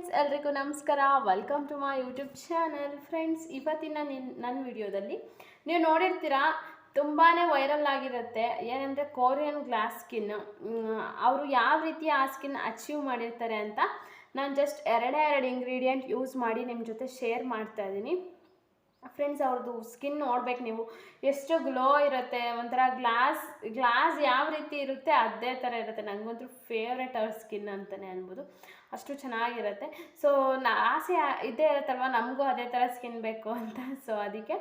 Friends, ಎಲ್ರಿಗೂ ನಮಸ್ಕಾರ. Welcome to my YouTube channel friends ಇವತ್ತಿನ ನಿನ್ ನನ್ನ ವಿಡಿಯೋದಲ್ಲಿ ನೀವು ನೋಡಿರ್ತೀರಾ ತುಂಬಾ ವೈರಲ್ ಆಗಿರುತ್ತೆ. ಏನಂದರೆ ಕೋರಿಯನ್ ಗ್ಲಾಸ್ ಸ್ಕಿನ್ ಅವರು ಯಾವ ರೀತಿ ಆ ಸ್ಕಿನ್ ಅಚೀವ್ ಮಾಡಿರ್ತಾರೆ ಅಂತ ನಾನು ಜಸ್ಟ್ ಎರಡೇ ಎರಡು ಇಂಗ್ರೀಡಿಯೆಂಟ್ ಯೂಸ್ ಮಾಡಿ ನಿಮ್ಮ ಜೊತೆ ಶೇರ್ ಮಾಡ್ತಾ ಇದ್ದೀನಿ. ಫ್ರೆಂಡ್ಸ್ ಅವ್ರದ್ದು ಸ್ಕಿನ್ ನೋಡ್ಬೇಕು ನೀವು. ಎಷ್ಟು ಗ್ಲೋ ಇರುತ್ತೆ, ಒಂಥರ ಗ್ಲಾಸ್ ಗ್ಲಾಸ್ ಯಾವ ರೀತಿ ಇರುತ್ತೆ, ಅದೇ ಥರ ಇರುತ್ತೆ. ನನಗಂತೂ ಫೇವ್ರೆಟ್ ಅವ್ರ ಸ್ಕಿನ್ ಅಂತಲೇ ಅನ್ಬೋದು. ಅಷ್ಟು ಚೆನ್ನಾಗಿರುತ್ತೆ. ಸೊ ನಾ ಆಸೆ ಇದ್ದೇ ಇರುತ್ತಲ್ವ, ನಮಗೂ ಅದೇ ಥರ ಸ್ಕಿನ್ ಬೇಕು ಅಂತ. ಸೊ ಅದಕ್ಕೆ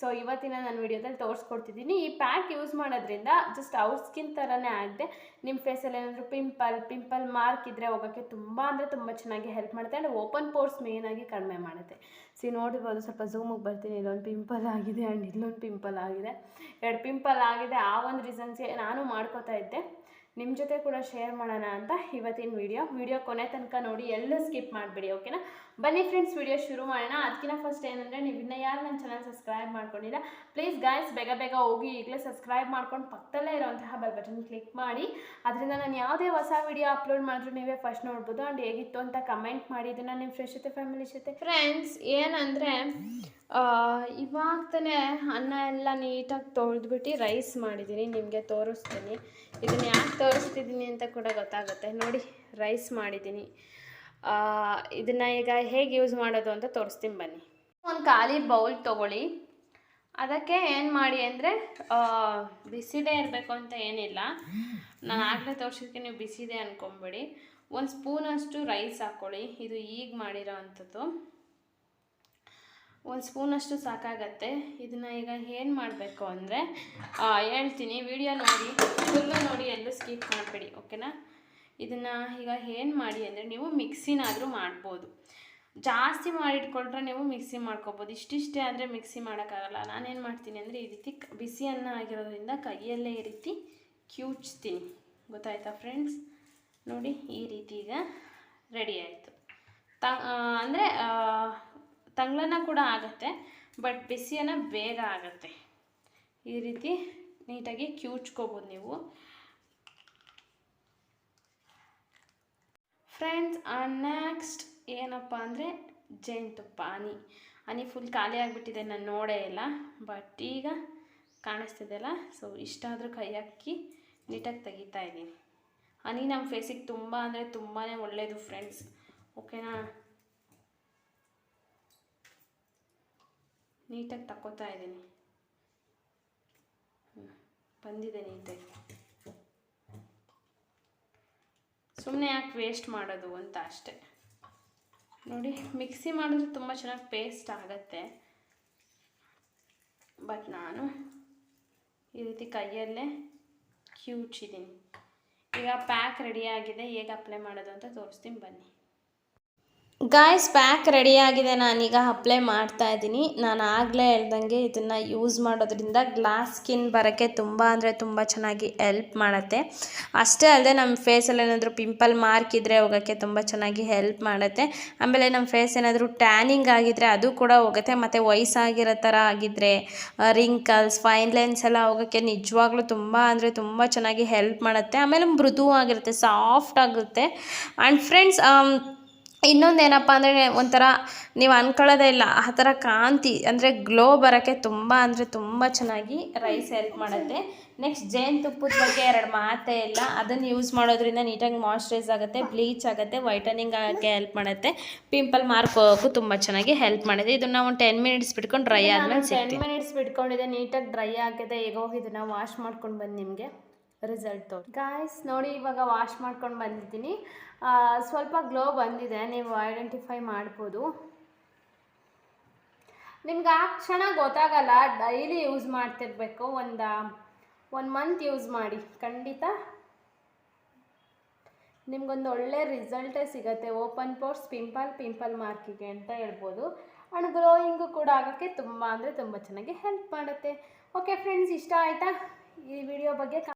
ಸೊ ಇವತ್ತಿನ ನಾನು ವಿಡಿಯೋದಲ್ಲಿ ತೋರಿಸ್ಕೊಡ್ತಿದ್ದೀನಿ. ಈ ಪ್ಯಾಕ್ ಯೂಸ್ ಮಾಡೋದ್ರಿಂದ ಜಸ್ಟ್ ಅವ್ರ ಸ್ಕಿನ್ ಥರನೇ ಆಗಿದೆ ನಿಮ್ಮ ಫೇಸಲ್ಲಿ ಏನಾದರೂ ಪಿಂಪಲ್ ಪಿಂಪಲ್ ಮಾರ್ಕ್ ಇದ್ದರೆ ಹೋಗೋಕ್ಕೆ ತುಂಬ ಅಂದರೆ ತುಂಬ ಚೆನ್ನಾಗಿ ಹೆಲ್ಪ್ ಮಾಡುತ್ತೆ. ಆ್ಯಂಡ್ ಓಪನ್ ಪೋರ್ಸ್ ಮೇಯ್ನಾಗಿ ಕಡಿಮೆ ಮಾಡುತ್ತೆ. ಸಿ ನೋಡಿರ್ಬೋದು ಸ್ವಲ್ಪ ಝೂಮಿಗೆ ಬರ್ತೀನಿ. ಇಲ್ಲೊಂದು ಪಿಂಪಲ್ ಆಗಿದೆ ಆ್ಯಂಡ್ ಇಲ್ಲೊಂದು ಪಿಂಪಲ್ ಆಗಿದೆ. ಎರಡು ಪಿಂಪಲ್ ಆಗಿದೆ. ಆ ಒಂದು ರೀಸನ್ಸ್ಗೆ ನಾನು ಮಾಡ್ಕೋತಾ ಇದ್ದೆ. ನಿಮ್ಮ ಜೊತೆ ಕೂಡ ಶೇರ್ ಮಾಡೋಣ ಅಂತ ಇವತ್ತಿನ ವಿಡಿಯೋ ವಿಡಿಯೋ ಕೊನೆ ತನಕ ನೋಡಿ, ಎಲ್ಲೂ ಸ್ಕಿಪ್ ಮಾಡಿಬಿಡಿ ಓಕೆನಾ ಬನ್ನಿ ಫ್ರೆಂಡ್ಸ್ ವಿಡಿಯೋ ಶುರು ಮಾಡೋಣ. ಅದಕ್ಕಿಂತ ಫಸ್ಟ್ ಏನಂದರೆ, ನೀವು ಇನ್ನೂ ಯಾರು ನನ್ನ ಚಾನಲ್ ಸಬ್ಸ್ಕ್ರೈಬ್ ಮಾಡ್ಕೊಂಡಿಲ್ಲ ಪ್ಲೀಸ್ ಗಾಯ್ಸ್ ಬೇಗ ಬೇಗ ಹೋಗಿ ಈಗಲೇ ಸಬ್ಸ್ಕ್ರೈಬ್ ಮಾಡ್ಕೊಂಡು ಪಕ್ಕದಲ್ಲೇ ಇರೋಂತಹ ಬೆಲ್ ಬಟನ್ ಕ್ಲಿಕ್ ಮಾಡಿ. ಅದರಿಂದ ನಾನು ಯಾವುದೇ ಹೊಸ ವಿಡಿಯೋ ಅಪ್ಲೋಡ್ ಮಾಡಿದ್ರು ನೀವೇ ಫಸ್ಟ್ ನೋಡ್ಬೋದು. ಆ್ಯಂಡ್ ಹೇಗಿತ್ತು ಅಂತ ಕಮೆಂಟ್ ಮಾಡಿ. ಇದನ್ನು ನಿಮ್ಮ ಫ್ರೆಂಡ್ಸ್ ಜೊತೆ ಫ್ಯಾಮಿಲಿ ಜೊತೆ. ಫ್ರೆಂಡ್ಸ್ ಏನಂದರೆ ಇವಾಗ ತಾನೇ ಅನ್ನ ಎಲ್ಲ ನೀಟಾಗಿ ತೊಳೆದ್ಬಿಟ್ಟು ರೈಸ್ ಮಾಡಿದ್ದೀನಿ, ನಿಮಗೆ ತೋರಿಸ್ತೀನಿ. ಇದನ್ನು ಯಾಕೆ ತೋರಿಸ್ತಿದ್ದೀನಿ ಅಂತ ಕೂಡ ಗೊತ್ತಾಗುತ್ತೆ. ನೋಡಿ ರೈಸ್ ಮಾಡಿದ್ದೀನಿ. ಇದನ್ನು ಈಗ ಹೇಗೆ ಯೂಸ್ ಮಾಡೋದು ಅಂತ ತೋರಿಸ್ತೀನಿ ಬನ್ನಿ. ಒಂದು ಖಾಲಿ ಬೌಲ್ ತೊಗೊಳ್ಳಿ. ಅದಕ್ಕೆ ಏನು ಮಾಡಿ ಅಂದರೆ ಬಿಸಿದೇ ಇರಬೇಕು ಅಂತ ಏನಿಲ್ಲ. ನಾನು ಆಗಲೇ ತೋರಿಸಿದ್ದಕ್ಕೆ ನೀವು ಬಿಸಿದೆ ಅಂದ್ಕೊಂಬಿಡಿ ಒಂದು ಸ್ಪೂನಷ್ಟು ರೈಸ್ ಹಾಕ್ಕೊಳ್ಳಿ ಇದು ಈಗ ಮಾಡಿರೋ ಅಂಥದ್ದು. ಒಂದು ಸ್ಪೂನಷ್ಟು ಸಾಕಾಗತ್ತೆ. ಇದನ್ನು ಈಗ ಏನು ಮಾಡಬೇಕು ಅಂದರೆ ಹೇಳ್ತೀನಿ. ವಿಡಿಯೋ ನೋಡಿ ಫುಲ್ಲು ನೋಡಿ ಎಲ್ಲೂ ಸ್ಕಿಪ್ ಮಾಡಬೇಡಿ ಓಕೆನಾ ಇದನ್ನು ಈಗ ಏನು ಮಾಡಿ ಅಂದರೆ, ನೀವು ಮಿಕ್ಸಿನಾದರೂ ಮಾಡ್ಬೋದು. ಜಾಸ್ತಿ ಮಾಡಿಟ್ಕೊಂಡ್ರೆ ನೀವು ಮಿಕ್ಸಿ ಮಾಡ್ಕೊಬೋದು. ಇಷ್ಟಿಷ್ಟೇ ಆದರೆ ಮಿಕ್ಸಿ ಮಾಡೋಕ್ಕಾಗಲ್ಲ. ನಾನೇನು ಮಾಡ್ತೀನಿ ಅಂದರೆ, ಈ ರೀತಿ ಬಿಸಿ ಅನ್ನ ಆಗಿರೋದ್ರಿಂದ ಕೈಯಲ್ಲೇ ಈ ರೀತಿ ಕ್ಯೂಚ್ತೀನಿ. ಗೊತ್ತಾಯ್ತಾ ಫ್ರೆಂಡ್ಸ್ ನೋಡಿ, ಈ ರೀತಿ ಈಗ ರೆಡಿ ಆಯಿತು. ತ ಅಂದರೆ ತಂಗ್ಳನ ಕೂಡ ಆಗುತ್ತೆ, ಬಟ್ ಬಿಸಿಯನ್ನು ಬೇಗ ಆಗುತ್ತೆ. ಈ ರೀತಿ ನೀಟಾಗಿ ಕ್ಯೂಚ್ಕೋಬೋದು ನೀವು. ಫ್ರೆಂಡ್ಸ್ ನೆಕ್ಸ್ಟ್ ಏನಪ್ಪ ಅಂದರೆ ಜೇನುತುಪ್ಪ, ಹನಿ. ಹನಿ ಫುಲ್ ಖಾಲಿ ಆಗಿಬಿಟ್ಟಿದೆ, ನಾನು ನೋಡೇ ಇಲ್ಲ, ಬಟ್ ಈಗ ಕಾಣಿಸ್ತಿದೆಯಲ್ಲ ಸೊ ಇಷ್ಟಾದರೂ ಕೈ ಹಾಕಿ ನೀಟಾಗಿ ತೆಗಿತಾ ಇದ್ದೀನಿ. ಹನಿ ನಮ್ಮ ಫೇಸಿಗೆ ತುಂಬ ಅಂದರೆ ತುಂಬಾ ಒಳ್ಳೆಯದು ಫ್ರೆಂಡ್ಸ್ ಓಕೆನಾ ನೀಟಾಗಿ ತಕ್ಕೋತಾ ಇದ್ದೀನಿ. ಬಂದಿದೆ ನೀಟಾಗಿ ಸುಮ್ಮನೆ ಯಾಕೆ ವೇಸ್ಟ್ ಮಾಡೋದು ಅಂತ ಅಷ್ಟೆ. ನೋಡಿ ಮಿಕ್ಸಿ ಮಾಡಿದ್ರೆ ತುಂಬ ಚೆನ್ನಾಗಿ ಪೇಸ್ಟ್ ಆಗುತ್ತೆ. ಬಟ್ ನಾನು ಈ ರೀತಿ ಕೈಯಲ್ಲೇ ಕ್ಯೂಚಿದ್ದೀನಿ. ಈಗ ಪ್ಯಾಕ್ ರೆಡಿಯಾಗಿದೆ ಹೇಗೆ ಅಪ್ಲೈ ಮಾಡೋದು ಅಂತ ತೋರಿಸ್ತೀನಿ ಬನ್ನಿ. ಗಾಯ್ಸ್ ಪ್ಯಾಕ್ ರೆಡಿಯಾಗಿದೆ ನಾನೀಗ ಅಪ್ಲೈ ಮಾಡ್ತಾ ಇದ್ದೀನಿ. ನಾನು ಆಗಲೇ ಹೇಳ್ದಂಗೆ ಇದನ್ನು ಯೂಸ್ ಮಾಡೋದ್ರಿಂದ ಗ್ಲಾಸ್ ಸ್ಕಿನ್ ಬರೋಕ್ಕೆ ತುಂಬ ಅಂದರೆ ತುಂಬ ಚೆನ್ನಾಗಿ ಹೆಲ್ಪ್ ಮಾಡುತ್ತೆ. ಅಷ್ಟೇ ಅಲ್ಲದೆ ನಮ್ಮ ಫೇಸಲ್ಲಿ ಏನಾದರೂ ಪಿಂಪಲ್ ಮಾರ್ಕ್ ಇದ್ದರೆ ಹೋಗೋಕ್ಕೆ ತುಂಬ ಚೆನ್ನಾಗಿ ಹೆಲ್ಪ್ ಮಾಡುತ್ತೆ. ಆಮೇಲೆ ನಮ್ಮ ಫೇಸ್ ಏನಾದರೂ ಟ್ಯಾನಿಂಗ್ ಆಗಿದ್ದರೆ ಅದು ಕೂಡ ಹೋಗುತ್ತೆ. ಮತ್ತು ವಯಸ್ಸಾಗಿರೋ ಥರ ಆಗಿದ್ದರೆ ರಿಂಕಲ್ಸ್ ಫೈನ್ ಲೈನ್ಸ್ ಎಲ್ಲ ಹೋಗೋಕ್ಕೆ ನಿಜವಾಗ್ಲೂ ತುಂಬ ಅಂದರೆ ತುಂಬ ಚೆನ್ನಾಗಿ ಹೆಲ್ಪ್ ಮಾಡುತ್ತೆ. ಆಮೇಲೆ ಮೃದುವಾಗಿರುತ್ತೆ ಸಾಫ್ಟ್ ಆಗುತ್ತೆ. ಆ್ಯಂಡ್ ಫ್ರೆಂಡ್ಸ್ ಇನ್ನೊಂದೇನಪ್ಪ ಅಂದರೆ ಒಂಥರ ನೀವು ಅನ್ಕೊಳ್ಳೋದೇ ಇಲ್ಲ ಆ ಥರ ಕಾಂತಿ ಅಂದರೆ ಗ್ಲೋ ಬರೋಕ್ಕೆ ತುಂಬ ಅಂದರೆ ತುಂಬ ಚೆನ್ನಾಗಿ ರೈಸ್ ಹೆಲ್ಪ್ ಮಾಡುತ್ತೆ. ನೆಕ್ಸ್ಟ್ ಜೇನುತುಪ್ಪದ ಬಗ್ಗೆ ಎರಡು ಮಾತೇ ಇಲ್ಲ. ಅದನ್ನು ಯೂಸ್ ಮಾಡೋದ್ರಿಂದ ನೀಟಾಗಿ ಮಾಯ್ಶ್ಚರೈಸ್ ಆಗುತ್ತೆ ಬ್ಲೀಚ್ ಆಗುತ್ತೆ ವೈಟನಿಂಗ್ ಆಗೋಕ್ಕೆ ಹೆಲ್ಪ್ ಮಾಡುತ್ತೆ. ಪಿಂಪಲ್ ಮಾರ್ಕ್ ಹೋಗೋಕ್ಕೂ ತುಂಬ ಚೆನ್ನಾಗಿ ಹೆಲ್ಪ್ ಮಾಡಿದೆ ಇದನ್ನು ಒಂದು ಟೆನ್ ಮಿನಿಟ್ಸ್ ಬಿಟ್ಕೊಂಡು ಡ್ರೈ ಆದಮೇಲೆ ಟೆನ್ ಮಿನಿಟ್ಸ್ ಬಿಟ್ಕೊಂಡಿದೆ ನೀಟಾಗಿ ಡ್ರೈ ಆಗಿದೆ ಈಗ ಹೋಗಿ ಇದನ್ನು ವಾಶ್ ಮಾಡ್ಕೊಂಡು ಬಂದು ನಿಮಗೆ. ರಿಸಲ್ಟ್ ಗಾಯ್ಸ್ ನೋಡಿ ಇವಾಗ ವಾಶ್ ಮಾಡ್ಕೊಂಡು ಬಂದಿದ್ದೀನಿ. ಸ್ವಲ್ಪ ಗ್ಲೋ ಬಂದಿದೆ. ನೀವು ಐಡೆಂಟಿಫೈ ಮಾಡ್ಬೋದು. ನಿಮ್ಗೆ ಆ ಕ್ಷಣ ಗೊತ್ತಾಗಲ್ಲ. ಡೈಲಿ ಯೂಸ್ ಮಾಡ್ತಿರ್ಬೇಕು. ಒಂದು ಒನ್ ಮಂತ್ ಯೂಸ್ ಮಾಡಿ. ಖಂಡಿತ. ನಿಮ್ಗೊಂದು ಒಳ್ಳೆ ರಿಸಲ್ಟೇ ಸಿಗುತ್ತೆ. ಓಪನ್ ಪೋರ್ಸ್ ಪಿಂಪಲ್ ಪಿಂಪಲ್ ಮಾರ್ಕಿಗೆ ಅಂತ ಹೇಳ್ಬೋದು. ಆ್ಯಂಡ್ ಗ್ರೋಯಿಂಗು ಕೂಡ ಆಗೋಕ್ಕೆ ತುಂಬ ಅಂದರೆ ತುಂಬ ಚೆನ್ನಾಗಿ ಹೆಲ್ಪ್ ಮಾಡುತ್ತೆ. ಓಕೆ ಫ್ರೆಂಡ್ಸ್ ಇಷ್ಟ ಆಯಿತಾ? ಈ ವಿಡಿಯೋ ಬಗ್ಗೆ